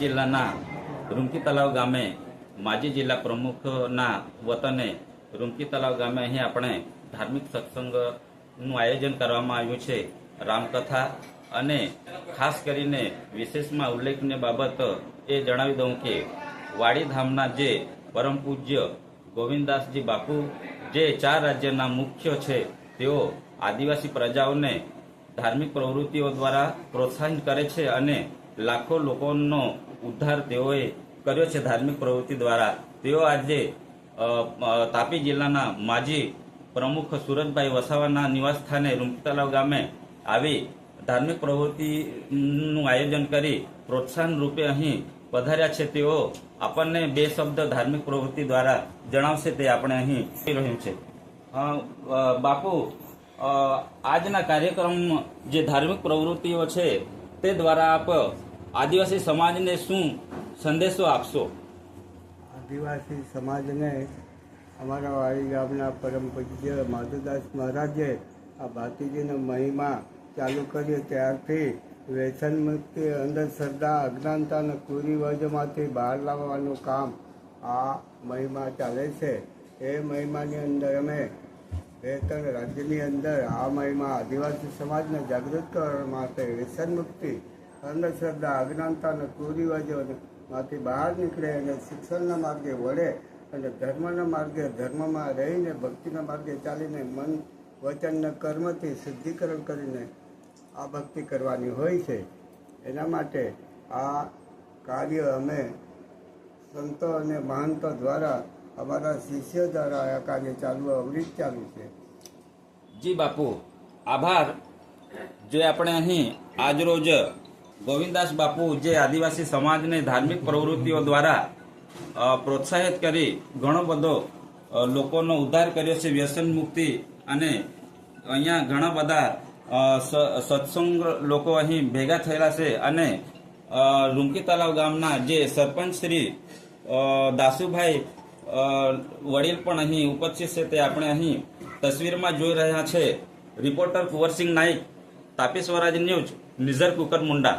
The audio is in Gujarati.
જિલ્લાના રૂમકી તલાવ ગામે માજી જિલ્લા પ્રમુખના વતને રૂમકી તલાવ ગામે અહીં આપણે ધાર્મિક સત્સંગનું આયોજન કરવામાં આવ્યું છે. રામકથા અને ખાસ કરીને વિશેષમાં ઉલ્લેખનીય બાબત એ જણાવી દઉં કે વાડીધામના જે પરમ પૂજ્ય ગોવિંદદાસજી બાપુ, જે ચાર રાજ્યના મુખ્ય છે, તેઓ આદિવાસી પ્રજાઓને ધાર્મિક પ્રવૃત્તિઓ દ્વારા પ્રોત્સાહન કરે છે અને લાખો લોકોનો ઉદ્ધાર તેઓએ કર્યો છે ધાર્મિક પ્રવૃત્તિ દ્વારા. તેઓ આજે તાપી જિલ્લાના માજી પ્રમુખ સુરજભાઈ વસાવાના નિવાસ સ્થાને રૂમકી ગામે આવી ધાર્મિક પ્રવૃત્તિનું આયોજન કરી પ્રોત્સાહન રૂપે અહીં પધાર્યા છે તેઓ આપણને બે શબ્દ ધાર્મિક પ્રવૃત્તિ દ્વારા જણાવશે તે આપણે અહીં રહ્યું છે. બાપુ આજના કાર્યક્રમ જે ધાર્મિક પ્રવૃત્તિઓ છે તે દ્વારા આપ આદિવાસી સમાજને શું સંદેશો આપશો? આદિવાસી સમાજને અમારા વાડી ગામના પરમ પૂજ્ય માધુદાસ મહારાજે આ ભાતીજીનો મહિમા ચાલુ કર્યો ત્યારથી વ્યસન મુક્તિ અંધશ્રદ્ધા, અજ્ઞાનતા અને કુરિવાજોમાંથી બહાર લાવવાનું કામ આ મહિમા ચાલે છે. એ મહિમાની અંદર અમે ત્રણ રાજ્યની અંદર આ મહિમા આદિવાસી સમાજને જાગૃત કરવા માટે વ્યસન મુક્તિ અંધશ્રદ્ધા, અજ્ઞાનતા અને કુરિવાજોમાંથી બહાર નીકળે અને શિક્ષણના માર્ગે વળે અને ધર્મના માર્ગે, ધર્મમાં રહીને ભક્તિના માર્ગે ચાલીને મન વચનના કર્મથી શુદ્ધિકરણ કરીને આ ભક્તિ કરવાની હોય છે. એના માટે આ કાર્ય અમે સંતો અને મહંતો દ્વારા અમારા શિષ્ય દ્વારા આ કાર્ય ચાલુ અવરિત ચાલુ છે. જી બાપુ, આભાર. જે આપણે અહીં આજરોજ ગોવિંદાસ બાપુ જે આદિવાસી સમાજને ધાર્મિક પ્રવૃત્તિઓ દ્વારા પ્રોત્સાહિત કરી ઘણો બધો લોકોનો ઉદ્ધાર કર્યો છે વ્યસન મુક્તિ અને અહીંયા ઘણા બધા સત્સંગ લોકો અહીં ભેગા થયેલા છે અને રૂમકી તલાવ ગામના જે સરપંચ શ્રી દાસુભાઈ વડીલ પણ અહીં ઉપસ્થિત છે તે આપણે અહીં તસવીરમાં જોઈ રહ્યા છે. Reporter Kunwarsinh Naik, Tapi Swaraj news, Nizar Kukarmunda.